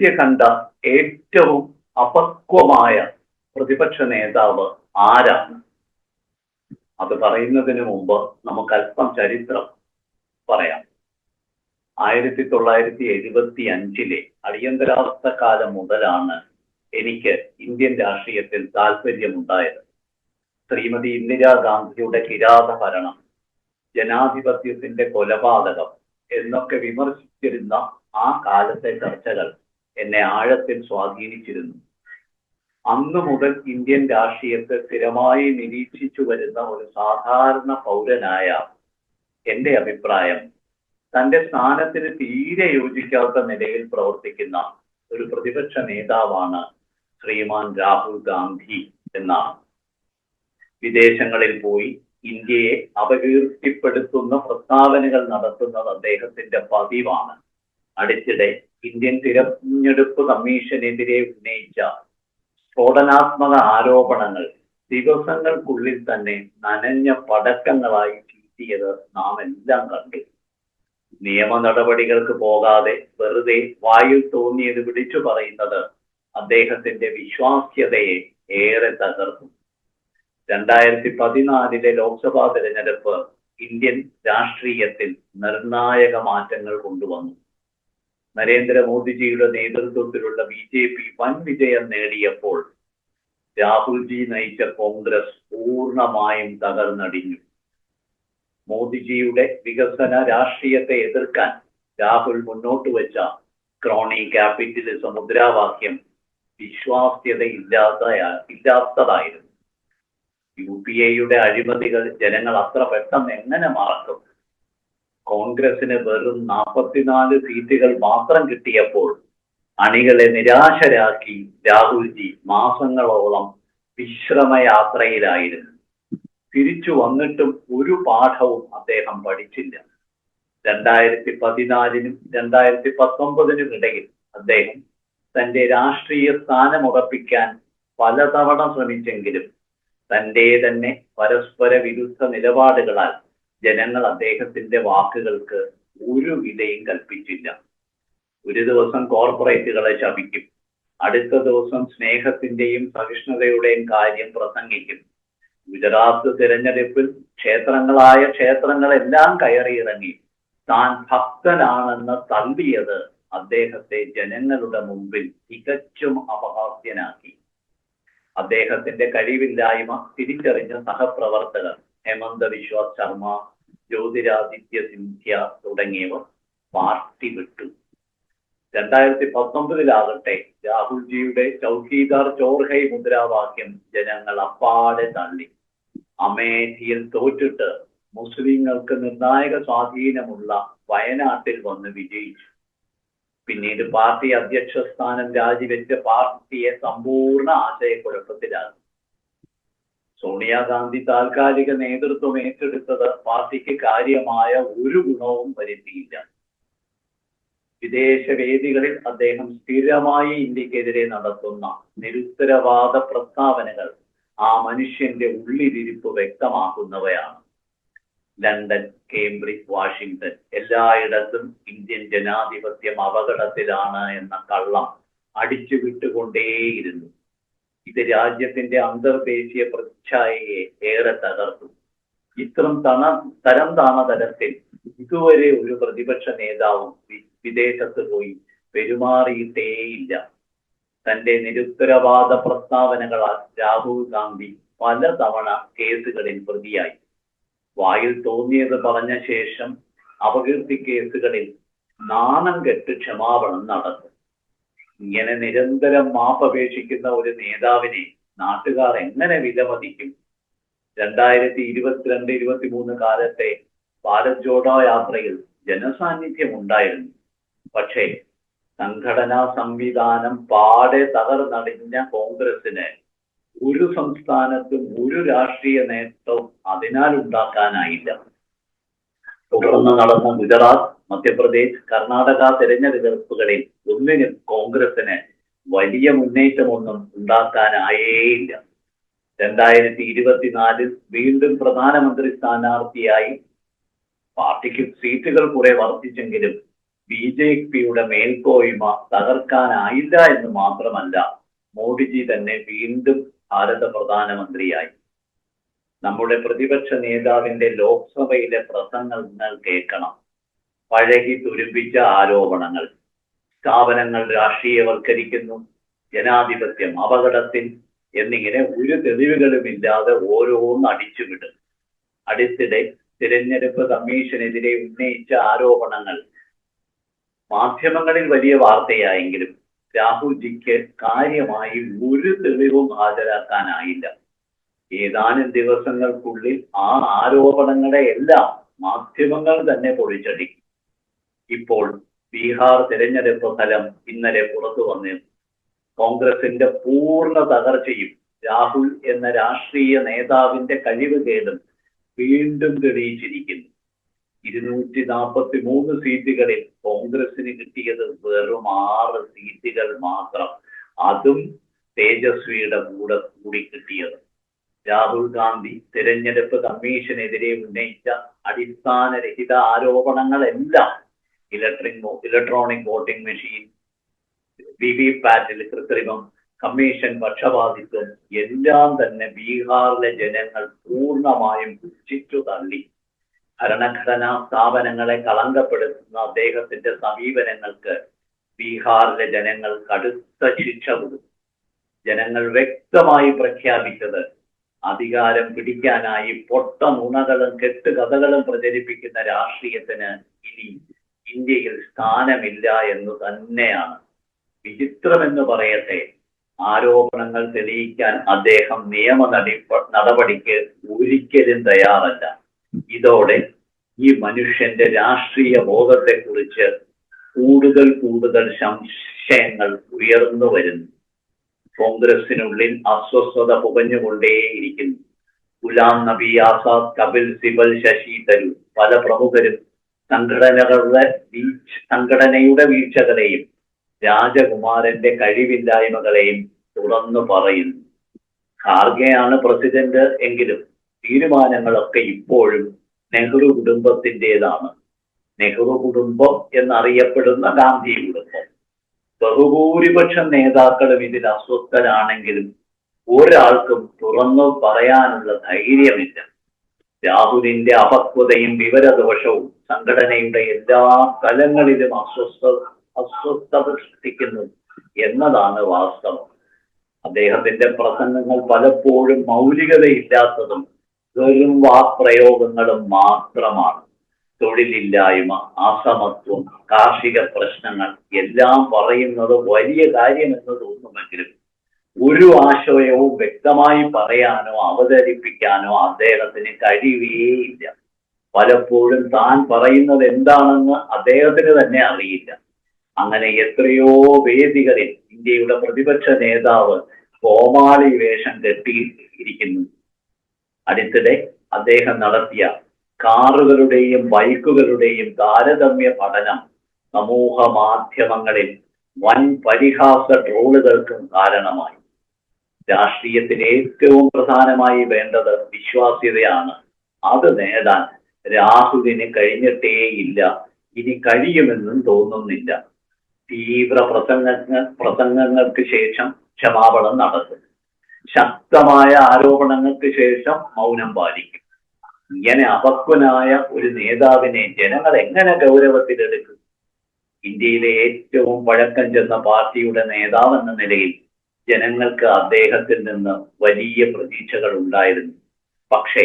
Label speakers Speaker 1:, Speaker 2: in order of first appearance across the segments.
Speaker 1: India കണ്ട ഏറ്റവും അപക്വമായ പ്രതിപക്ഷ നേതാവ് ആരാണ് അത് പറയുന്നതിന് മുമ്പ് നമുക്ക് അല്പം ചരിത്രം പറയാം. ആയിരത്തി തൊള്ളായിരത്തി എഴുപത്തി അഞ്ചിലെ അടിയന്തരാവസ്ഥ കാലം മുതലാണ് എനിക്ക് ഇന്ത്യൻ രാഷ്ട്രീയത്തിൽ താല്പര്യമുണ്ടായത് ശ്രീമതി ഇന്ദിരാഗാന്ധിയുടെ കിരാത ഭരണം ജനാധിപത്യത്തിന്റെ കൊലപാതകം എന്നൊക്കെ വിമർശിച്ചിരുന്ന ആ കാലത്തെ ചർച്ചകൾ എന്നെ ആഴത്തിൽ സ്വാധീനിച്ചിരുന്നു. അന്നു മുതൽ ഇന്ത്യൻ രാഷ്ട്രീയത്തെ സ്ഥിരമായി നിരീക്ഷിച്ചു വരുന്ന ഒരു സാധാരണ പൗരനായ എന്റെ അഭിപ്രായം തന്റെ സ്ഥാനത്തിന് തീരെ യോജിക്കാത്ത നിലയിൽ പ്രവർത്തിക്കുന്ന ഒരു പ്രതിപക്ഷ നേതാവാണ് ശ്രീമാൻ രാഹുൽ ഗാന്ധി എന്നാണ്. വിദേശങ്ങളിൽ പോയി ഇന്ത്യയെ അപകീർത്തിപ്പെടുത്തുന്ന പ്രസ്താവനകൾ നടത്തുന്നത് അദ്ദേഹത്തിന്റെ പതിവാണ്. അടുത്തിടെ ഇന്ത്യൻ തിരഞ്ഞെടുപ്പ് കമ്മീഷനെതിരെ ഉന്നയിച്ച സ്ഫോടനാത്മക ആരോപണങ്ങൾ ദിവസങ്ങൾക്കുള്ളിൽ തന്നെ നനഞ്ഞ പടക്കങ്ങളായി ചീറ്റിയത് നാം എല്ലാം കണ്ടു. നിയമ നടപടികൾക്ക് പോകാതെ വെറുതെ വായിൽ തോന്നിയത് വിളിച്ചു പറയുന്നത് അദ്ദേഹത്തിന്റെ വിശ്വാസ്യതയെ ഏറെ തകർന്നു. രണ്ടായിരത്തി പതിനാലിലെ ലോക്സഭാ തിരഞ്ഞെടുപ്പ് ഇന്ത്യൻ രാഷ്ട്രീയത്തിൽ നിർണായക മാറ്റങ്ങൾ കൊണ്ടുവന്നു. നരേന്ദ്രമോദിജിയുടെ നേതൃത്വത്തിലുള്ള ബി ജെ പി വൻ വിജയം നേടിയപ്പോൾ രാഹുൽജി നയിച്ച കോൺഗ്രസ് പൂർണമായും തകർന്നടിഞ്ഞു. മോദിജിയുടെ വികസന രാഷ്ട്രീയത്തെ എതിർക്കാൻ രാഹുൽ മുന്നോട്ട് വെച്ച ക്രോണി ക്യാപിറ്റലിസം മുദ്രാവാക്യം വിശ്വാസ്യത ഇല്ലാത്ത ഇല്ലാത്തതായിരുന്നു. യു പി എയുടെ അഴിമതികൾ ജനങ്ങൾ അത്ര പെട്ടെന്ന് എങ്ങനെ മറക്കും? കോൺഗ്രസിന് വെറും നാൽപ്പത്തിനാല് സീറ്റുകൾ മാത്രം കിട്ടിയപ്പോൾ അണികളെ നിരാശരാക്കി രാഹുൽജി മാസങ്ങളോളം വിശ്രമയാത്രയിലായിരുന്നു. തിരിച്ചു വന്നിട്ടും ഒരു പാഠവും അദ്ദേഹം പഠിച്ചില്ല. രണ്ടായിരത്തി പതിനാലിനും രണ്ടായിരത്തി പത്തൊമ്പതിനും ഇടയിൽ അദ്ദേഹം തന്റെ രാഷ്ട്രീയ സ്ഥാനം ഉറപ്പിക്കാൻ പലതവണ ശ്രമിച്ചെങ്കിലും തന്റെ തന്നെ പരസ്പര വിരുദ്ധ നിലപാടുകളാൽ ജനങ്ങൾ അദ്ദേഹത്തിന്റെ വാക്കുകൾക്ക് ഒരു വിലയും കൽപ്പിച്ചില്ല. ഒരു ദിവസം കോർപ്പറേറ്റുകളെ ശപിക്കും. അടുത്ത ദിവസം സ്നേഹത്തിന്റെയും സഹിഷ്ണുതയുടെയും കാര്യം പ്രസംഗിക്കും. ഗുജറാത്ത് തിരഞ്ഞെടുപ്പിൽ ക്ഷേത്രങ്ങളായ ക്ഷേത്രങ്ങളെല്ലാം കയറിയിറങ്ങി. താൻ ഭക്തനാണെന്ന് തള്ളിയത് അദ്ദേഹത്തെ ജനങ്ങളുടെ മുമ്പിൽ തികച്ചും അപഹാസ്യനാക്കി. അദ്ദേഹത്തിന്റെ കഴിവില്ലായ്മ തിരിച്ചറിഞ്ഞ സഹപ്രവർത്തകർ ഹേമന്ത വിശ്വാസ് ശർമ്മ ജ്യോതിരാദിത്യ സിന്ധ്യ തുടങ്ങിയവർ പാർട്ടി വിട്ടു. രണ്ടായിരത്തി പത്തൊമ്പതിലാകട്ടെ രാഹുൽജിയുടെ ചൗക്കീദാർ ചോർഹൈ മുദ്രാവാക്യം ജനങ്ങൾ അപ്പാടെ തള്ളി. അമേഠിയിൽ തോറ്റിട്ട് മുസ്ലിങ്ങൾക്ക് നിർണായക സ്വാധീനമുള്ള വയനാട്ടിൽ വന്ന് വിജയിച്ചു. പിന്നീട് പാർട്ടി അധ്യക്ഷ സ്ഥാനം രാജിവെച്ച് പാർട്ടിയെ സമ്പൂർണ ആശയക്കുഴപ്പത്തിലാക്കി. സോണിയാഗാന്ധി താൽക്കാലിക നേതൃത്വം ഏറ്റെടുത്തത് പാർട്ടിക്ക് കാര്യമായ ഒരു ഗുണവും വരുത്തിയില്ല. വിദേശ വേദികളിൽ അദ്ദേഹം സ്ഥിരമായി ഇന്ത്യക്കെതിരെ നടത്തുന്ന നിരുത്തരവാദ പ്രസ്താവനകൾ ആ മനുഷ്യന്റെ ഉള്ളിലിരിപ്പ് വ്യക്തമാക്കുന്നവയാണ്. ലണ്ടൻ കേംബ്രിഡ്ജ് വാഷിംഗ്ടൺ എല്ലായിടത്തും ഇന്ത്യൻ ജനാധിപത്യം അപകടത്തിലാണ് എന്ന കള്ളം അടിച്ചു വിട്ടുകൊണ്ടേയിരുന്നു ഇത് രാജ്യത്തിന്റെ അന്തർദേശീയ പ്രതിച്ഛായയെ ഏറെ തകർത്തു. ഇത്തരം തണ തരം താണ തരത്തിൽ ഇതുവരെ ഒരു പ്രതിപക്ഷ നേതാവും വിദേശത്ത് പോയി പെരുമാറിയിട്ടേയില്ല. തന്റെ നിരുത്തരവാദ പ്രസ്താവനകളാൽ രാഹുൽ ഗാന്ധി പലതവണ കേസുകളിൽ പ്രതിയായി. വായിൽ തോന്നിയത് പറഞ്ഞ ശേഷം അപകീർത്തി കേസുകളിൽ നാണം കെട്ട് ക്ഷമാപണം നടത്തും ഇങ്ങനെ നിരന്തരം മാപ്പപേക്ഷിക്കുന്ന ഒരു നേതാവിനെ നാട്ടുകാർ എങ്ങനെ വിലമതിക്കും? രണ്ടായിരത്തി ഇരുപത്തിരണ്ട് ഇരുപത്തി മൂന്ന് കാലത്തെ ഭാരത് ജോഡോ യാത്രയിൽ ജനസാന്നിധ്യം ഉണ്ടായിരുന്നു. പക്ഷേ സംഘടനാ സംവിധാനം പാടെ തകർന്നടിഞ്ഞ കോൺഗ്രസിന് ഒരു സംസ്ഥാനത്തും ഒരു രാഷ്ട്രീയ നേട്ടവും അതിനാൽ ഉണ്ടാക്കാനായില്ല തുടർന്ന് നടന്ന ഗുജറാത്ത് മധ്യപ്രദേശ് കർണാടക തെരഞ്ഞെടുപ്പുകളിൽ ഒന്നിനും കോൺഗ്രസിന് വലിയ മുന്നേറ്റമൊന്നും ഉണ്ടാക്കാനായേയില്ല രണ്ടായിരത്തി ഇരുപത്തിനാലിൽ വീണ്ടും പ്രധാനമന്ത്രി സ്ഥാനാർത്ഥിയായി പാർട്ടിക്ക് സീറ്റുകൾ കുറെ വർദ്ധിച്ചെങ്കിലും ബി ജെ പിയുടെ മേൽക്കോയ്മ തകർക്കാനായില്ല എന്ന് മാത്രമല്ല മോഡിജി തന്നെ വീണ്ടും ഭാരത പ്രധാനമന്ത്രിയായി. നമ്മുടെ പ്രതിപക്ഷ നേതാവിന്റെ ലോക്സഭയിലെ പ്രസംഗങ്ങൾ നിങ്ങൾ കേൾക്കണം. പഴകി തുരുപ്പിച്ച ആരോപണങ്ങൾ. സ്ഥാപനങ്ങൾ രാഷ്ട്രീയവൽക്കരിക്കുന്നു. ജനാധിപത്യം അപകടത്തിൽ എന്നിങ്ങനെ ഒരു തെളിവുകളുമില്ലാതെ ഓരോന്ന് അടിച്ചുവിടും. അടുത്തിടെ തിരഞ്ഞെടുപ്പ് കമ്മീഷനെതിരെ ഉന്നയിച്ച ആരോപണങ്ങൾ. മാധ്യമങ്ങളിൽ വലിയ വാർത്തയായെങ്കിലും രാഹുൽജിക്ക് കാര്യമായി ഒരു തെളിവും ഹാജരാക്കാനായില്ല. ഏതാനും ദിവസങ്ങൾക്കുള്ളിൽ ആ ആരോപണങ്ങളെ എല്ലാം മാധ്യമങ്ങൾ തന്നെ പൊളിച്ചടിക്കും. ഇപ്പോൾ ബീഹാർ തിരഞ്ഞെടുപ്പ് ഫലം ഇന്നലെ പുറത്തു വന്നിരുന്നു കോൺഗ്രസിന്റെ പൂർണ തകർച്ചയും രാഹുൽ എന്ന രാഷ്ട്രീയ നേതാവിന്റെ കഴിവ് കേടും വീണ്ടും തെളിയിച്ചിരിക്കുന്നു. ഇരുന്നൂറ്റി നാൽപ്പത്തി മൂന്ന് സീറ്റുകളിൽ കോൺഗ്രസിന് കിട്ടിയത് വെറും ആറ് സീറ്റുകൾ മാത്രം. അതും തേജസ്വിയുടെ കൂടെ കൂടി കിട്ടിയത്. രാഹുൽ ഗാന്ധി തിരഞ്ഞെടുപ്പ് കമ്മീഷനെതിരെ ഉന്നയിച്ച അടിസ്ഥാനരഹിത ആരോപണങ്ങളെല്ലാം electric electronic voting machine V V പാറ്റിൽ കൃത്രിമം കമ്മീഷൻ പക്ഷപാതിത്വം എല്ലാം തന്നെ ബീഹാറിലെ ജനങ്ങൾ പൂർണമായും പുച്ഛിച്ചു തള്ളി. ഭരണഘടനാ സ്ഥാപനങ്ങളെ കളങ്കപ്പെടുത്തുന്ന അദ്ദേഹത്തിന്റെ സമീപനങ്ങൾക്ക് ബീഹാറിലെ ജനങ്ങൾ കടുത്ത ശിക്ഷ കൊടുത്തു. ജനങ്ങൾ വ്യക്തമായി പ്രഖ്യാപിച്ചത് അധികാരം പിടിക്കാനായി പൊട്ട നുണകളും കെട്ടുകഥകളും പ്രചരിപ്പിക്കുന്ന രാഷ്ട്രീയത്തിന് ഇനി ഇന്ത്യയിൽ സ്ഥാനമില്ല എന്ന് തന്നെയാണ്. വിചിത്രമെന്ന് പറയട്ടെ ആരോപണങ്ങൾ തെളിയിക്കാൻ അദ്ദേഹം നിയമ നടപടിക്ക് ഒരിക്കലും തയ്യാറല്ല. ഇതോടെ ഈ മനുഷ്യന്റെ രാഷ്ട്രീയ ബോധത്തെക്കുറിച്ച് കൂടുതൽ കൂടുതൽ സംശയങ്ങൾ ഉയർന്നു വരുന്നു. കോൺഗ്രസിനുള്ളിൽ അസ്വസ്ഥത പുകഞ്ഞുകൊണ്ടേയിരിക്കുന്നു ഗുലാം നബി ആസാദ് കപിൽ സിബൽ ശശി തരൂർ പല പ്രമുഖരും സംഘടനകളുടെ വീഴ്ച സംഘടനയുടെ വീഴ്ചകളെയും രാജകുമാരന്റെ കഴിവില്ലായ്മകളെയും തുറന്നു പറയുന്നു. ഖാർഗെയാണ് പ്രസിഡന്റ് എങ്കിലും തീരുമാനങ്ങളൊക്കെ ഇപ്പോഴും നെഹ്റു കുടുംബത്തിന്റെതാണ്. നെഹ്റു കുടുംബം എന്നറിയപ്പെടുന്ന ഗാന്ധി കുടുംബം. ബഹുഭൂരിപക്ഷം നേതാക്കളും ഇതിൽ അസ്വസ്ഥരാണെങ്കിലും ഒരാൾക്കും തുറന്നു പറയാനുള്ള ധൈര്യമില്ല. രാഹുലിന്റെ അപക്വതയും വിവരദോഷവും സംഘടനയുടെ എല്ലാ തലങ്ങളിലും അസ്വസ്ഥ അസ്വസ്ഥത സൃഷ്ടിക്കുന്നു എന്നതാണ് വാസ്തവം. അദ്ദേഹത്തിന്റെ പ്രസംഗങ്ങൾ പലപ്പോഴും മൗലികതയില്ലാത്തതും വെറും വാക്പ്രയോഗങ്ങളും മാത്രമാണ്. തൊഴിലില്ലായ്മ അസമത്വം കാർഷിക പ്രശ്നങ്ങൾ എല്ലാം പറയുന്നത് വലിയ കാര്യമെന്ന് തോന്നുമെങ്കിലും ഒരു ആശയവും വ്യക്തമായി പറയാനോ അവതരിപ്പിക്കാനോ അദ്ദേഹത്തിന് കഴിയുകയില്ല. പലപ്പോഴും താൻ പറയുന്നത് എന്താണെന്ന് അദ്ദേഹത്തിന് തന്നെ അറിയില്ല. അങ്ങനെ എത്രയോ വേദികളിൽ ഇന്ത്യയുടെ പ്രതിപക്ഷ നേതാവ് കോമാളി വേഷം കെട്ടിയിരിക്കുന്നു. അടുത്തിടെ അദ്ദേഹം നടത്തിയ കാറുകളുടെയും ബൈക്കുകളുടെയും താരതമ്യ പഠനം സമൂഹ മാധ്യമങ്ങളിൽ വൻ പരിഹാസ ട്രോളുകൾക്കും കാരണമായി. രാഷ്ട്രീയത്തിന് ഏറ്റവും പ്രധാനമായി വേണ്ടത് വിശ്വാസ്യതയാണ്. അത് നേടാൻ രാഹുലിന് കഴിഞ്ഞിട്ടേയില്ല ഇനി കഴിയുമെന്നും തോന്നുന്നില്ല. തീവ്ര പ്രസംഗങ്ങൾ പ്രസംഗങ്ങൾക്ക് ശേഷം ക്ഷമാപണം നടത്തും ശക്തമായ ആരോപണങ്ങൾക്ക് ശേഷം മൗനം പാലിക്കും. ഇങ്ങനെ അപക്വനായ ഒരു നേതാവിനെ ജനങ്ങൾ എങ്ങനെ ഗൗരവത്തിലെടുക്കും? ഇന്ത്യയിലെ ഏറ്റവും പഴക്കം ചെന്ന പാർട്ടിയുടെ നേതാവെന്ന നിലയിൽ ജനങ്ങൾക്ക് അദ്ദേഹത്തിൽ നിന്ന് വലിയ പ്രതീക്ഷകൾ ഉണ്ടായിരുന്നു. പക്ഷേ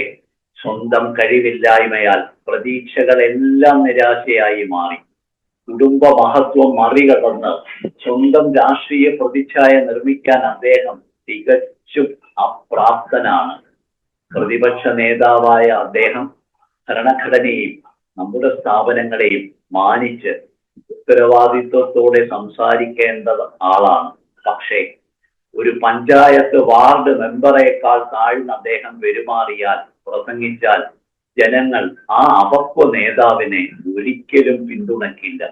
Speaker 1: സ്വന്തം കഴിവില്ലായ്മയാൽ പ്രതീക്ഷകളെല്ലാം നിരാശയായി മാറി. കുടുംബ മഹത്വം മറികടന്ന് സ്വന്തം രാഷ്ട്രീയ പ്രതിച്ഛായ നിർമ്മിക്കാൻ അദ്ദേഹം തികച്ചും അപ്രാപ്തനാണ്. പ്രതിപക്ഷ നേതാവായ അദ്ദേഹം ഭരണഘടനയെയും നമ്മുടെ സ്ഥാപനങ്ങളെയും മാനിച്ച് ഉത്തരവാദിത്വത്തോടെ സംസാരിക്കേണ്ട ആളാണ്. പക്ഷേ ഒരു പഞ്ചായത്ത് വാർഡ് മെമ്പറേക്കാൾ താഴ്ന്ന അദ്ദേഹം പെരുമാറിയാൽ പ്രസംഗിച്ചാൽ ജനങ്ങൾ ആ അപക്വ നേതാവിനെ ഒരിക്കലും പിന്തുണയ്ക്കില്ല.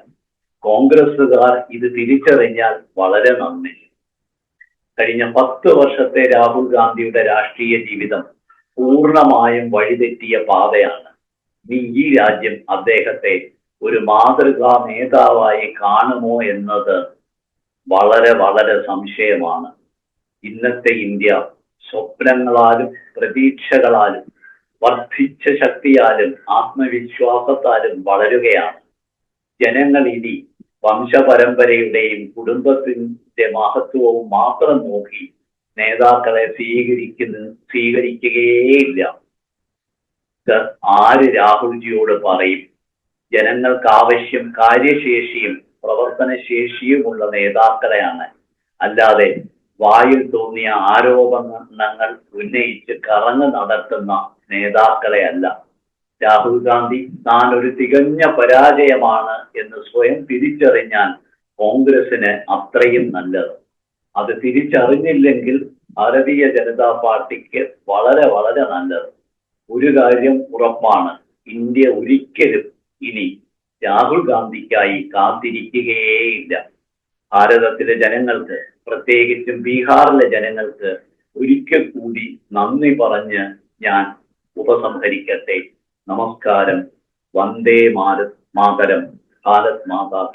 Speaker 1: കോൺഗ്രസ്സുകാർ ഇത് തിരിച്ചറിഞ്ഞാൽ വളരെ നന്ദി. കഴിഞ്ഞ പത്ത് വർഷത്തെ രാഹുൽ ഗാന്ധിയുടെ രാഷ്ട്രീയ ജീവിതം പൂർണമായും വഴിതെറ്റിയ പാതയാണ്. നീ ഈ രാജ്യം അദ്ദേഹത്തെ ഒരു മാതൃകാ നേതാവായി കാണുമോ എന്നത് വളരെ വളരെ സംശയമാണ്. ഇന്നത്തെ ഇന്ത്യ സ്വപ്നങ്ങളാലും പ്രതീക്ഷകളാലും വർദ്ധിച്ച ശക്തിയാലും ആത്മവിശ്വാസത്താലും വളരുകയാണ്. ജനങ്ങൾ ഇനി വംശപരമ്പരയുടെയും കുടുംബത്തിന്റെ മഹത്വവും മാത്രം നോക്കി നേതാക്കളെ സ്വീകരിക്കുന്ന സ്വീകരിക്കുകയേയില്ല. ആര് രാഹുൽജിയോട് പറയും? ജനങ്ങൾക്ക് ആവശ്യം കാര്യശേഷിയും പ്രവർത്തനശേഷിയുമുള്ള നേതാക്കളെയാണ്. അല്ലാതെ വായിൽ തോന്നിയ ആരോപണങ്ങൾ ഉന്നയിച്ച് കറങ്ങ് നടത്തുന്ന നേതാക്കളെ അല്ല രാഹുൽ ഗാന്ധി താൻ ഒരു തികഞ്ഞ പരാജയമാണ് എന്ന് സ്വയം തിരിച്ചറിഞ്ഞാൽ കോൺഗ്രസിന് അത്രയും നല്ലത്. അത് തിരിച്ചറിഞ്ഞില്ലെങ്കിൽ ഭാരതീയ ജനതാ പാർട്ടിക്ക് വളരെ വളരെ നല്ലത്. ഒരു കാര്യം ഉറപ്പാണ്. ഇന്ത്യ ഒരിക്കലും ഇനി രാഹുൽ ഗാന്ധിക്കായി കാത്തിരിക്കുകയേയില്ല. ഭാരതത്തിലെ ജനങ്ങൾക്ക് പ്രത്യേകിച്ചും ബീഹാറിലെ ജനങ്ങൾക്ക് ഒരിക്കൽ കൂടി നന്ദി പറഞ്ഞ് ഞാൻ ഉപസംഹരിക്കട്ടെ. നമസ്കാരം. വന്ദേ മാതരം. ഭാരത് മാതാ